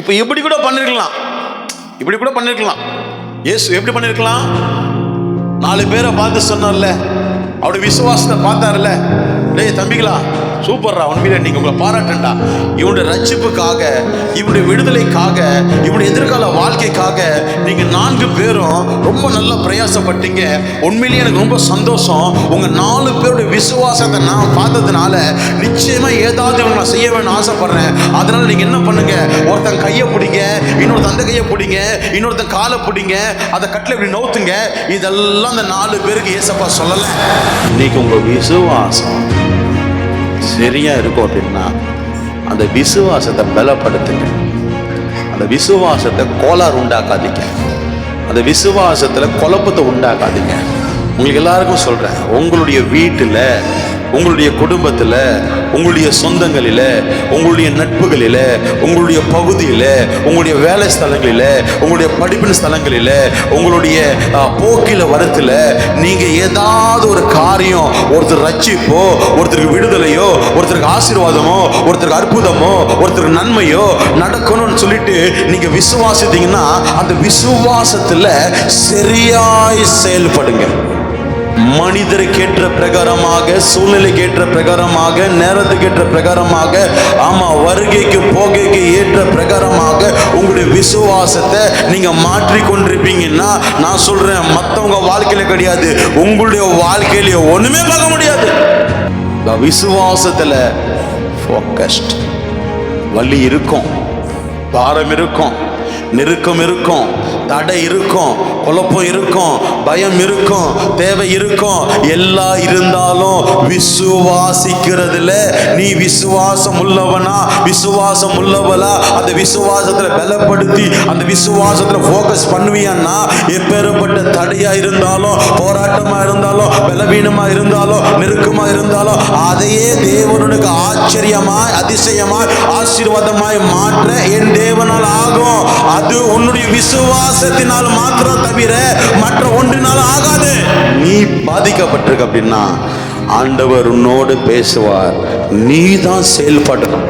இப்போ இப்படி கூட பண்ணிருக்கலாம். இப்படி கூட பண்ணிருக்கலாம். இயேசு எப்படி பண்ணிருக்கலாம்? நாலு பேரை பார்த்து சொன்னார்ல. அவருடைய விசுவாசத்தை பார்த்தாருல்ல டேய் தம்பிகளா சூப்பர்ரா. உண்மையில நீங்கள் உங்களை பாராட்டண்டா இவனுடைய ரட்சிப்புக்காக இவனுடைய விடுதலைக்காக இவனுடைய எதிர்கால நீங்கள் நான்கு பேரும் ரொம்ப நல்லா பிரயாசப்பட்டீங்க. உண்மையிலேயே எனக்கு ரொம்ப சந்தோஷம். உங்கள் நாலு பேருடைய விசுவாசத்தை நான் பார்த்ததுனால நிச்சயமாக ஏதாவது நான் செய்ய வேணும்னு ஆசைப்பட்றேன். அதனால் நீங்கள் என்ன பண்ணுங்கள் ஒருத்தன் கையை பிடிங்க இன்னொருத்தன் அந்த கையை பிடிங்க இன்னொருத்தன் காலை பிடிங்க அதை கட்டில் இப்படி நோத்துங்க இதெல்லாம் அந்த நாலு பேருக்கு ஏசப்பா சொல்லலை. இன்னைக்கு உங்கள் விசுவாசம் சரியாக இருக்கும் அப்படின்னா அந்த விசுவாசத்தை பலப்படுத்துங்க. அந்த விசுவாசத்தை கோளாறு உண்டாக்காதீங்க. அந்த விசுவாசத்தில் குழப்பத்தை உண்டாக்காதீங்க. உங்களுக்கு எல்லாருக்கும் சொல்கிறேன் உங்களுடைய வீட்டில் உங்களுடைய குடும்பத்தில் உங்களுடைய சொந்தங்களில் உங்களுடைய நட்புகளில் உங்களுடைய பகுதியில் உங்களுடைய வேலை ஸ்தலங்களில் உங்களுடைய படிப்பின் ஸ்தலங்களில் உங்களுடைய போக்கில வரத்தில் நீங்கள் ஏதாவது ஒரு காரியம் ஒருத்தர் ரட்சிப்போ ஒருத்தருக்கு விடுதலையோ ஒருத்தருக்கு ஆசீர்வாதமோ ஒருத்தருக்கு அற்புதமோ ஒருத்தருக்கு நன்மையோ நடக்கணும்னு சொல்லிட்டு நீங்கள் விசுவாசித்தீங்கன்னா அந்த விசுவாசத்தில் சரியாய் செயல்படுங்க. மனிதருக்கு ஏற்ற பிரகாரமாக சூழ்நிலைக்கு ஏற்ற பிரகாரமாக நேரத்துக்கு ஏற்ற பிரகாரமாக ஆமா வருகைக்கு போகைக்கு ஏற்ற பிரகாரமாக உங்களுடைய விசுவாசத்தை நீங்க மாற்றி கொண்டிருப்பீங்கன்னா நான் சொல்றேன் மற்றவங்க வாழ்க்கையில கிடையாது. உங்களுடைய வாழ்க்கையிலேயே ஒண்ணுமே பார்க்க முடியாது. இந்த விசுவாசத்துல ஃபோக்கஸ்ட் வலி இருக்கும் பாரம் இருக்கும் நெருக்கம் இருக்கும். தடை இருக்கும் குழப்பம் இருக்கும் பயம் இருக்கும் தேவை இருக்கும். எல்லாம் இருந்தாலும் விசுவாசிக்கிறதுல நீ விசுவாசம் உள்ளவனா விசுவாசம் உள்ளவளா அந்த விசுவாசத்தில் பலப்படுத்தி அந்த விசுவாசத்தில் ஃபோக்கஸ் பண்ணுவியான்னா எப்பேற்பட்ட தடையாக இருந்தாலும் போராட்டமாக இருந்தாலும் பலவீனமாக இருந்தாலும் நெருக்கமாக இருந்தாலும் அதையே தேவனுக்கு ஆச்சரியமாய் அதிசயமாய் ஆசீர்வாதமாய் மாற்ற என் தேவனா விசுவாசத்தினால் மாத்திரம் தவிர மற்ற ஒன்றினால் ஆகாது. நீ பாதிக்கப்பட்டிருக்க அப்படின்னா ஆண்டவர் உன்னோடு பேசுவார். நீ தான் செயல்படணும்.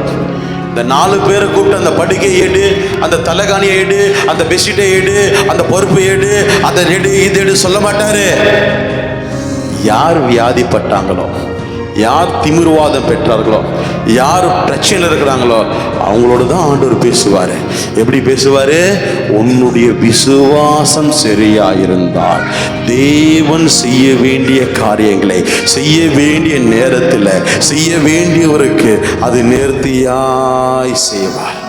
இந்த நாலு பேரை கூப்பிட்டு அந்த படுக்கை எடு அந்த தலைகாணியை எடு அந்த பெட்ஷீட்டை எடு அந்த பொறுப்பை எடு அதை எடு இது எடு சொல்ல மாட்டாரு. யார் வியாதிப்பட்டாங்களோ யார் திமிர்வாதம் பெற்றார்களோ யார் பிரச்சனையில் இருக்கிறாங்களோ அவங்களோட தான் ஆண்டவர் பேசுவார். எப்படி பேசுவார்? உன்னுடைய விசுவாசம் சரியா இருந்தால் தேவன் செய்ய வேண்டிய காரியங்களை செய்ய வேண்டிய நேரத்தில் செய்ய வேண்டியவருக்கு அது நேர்த்தியாய் செய்வார்.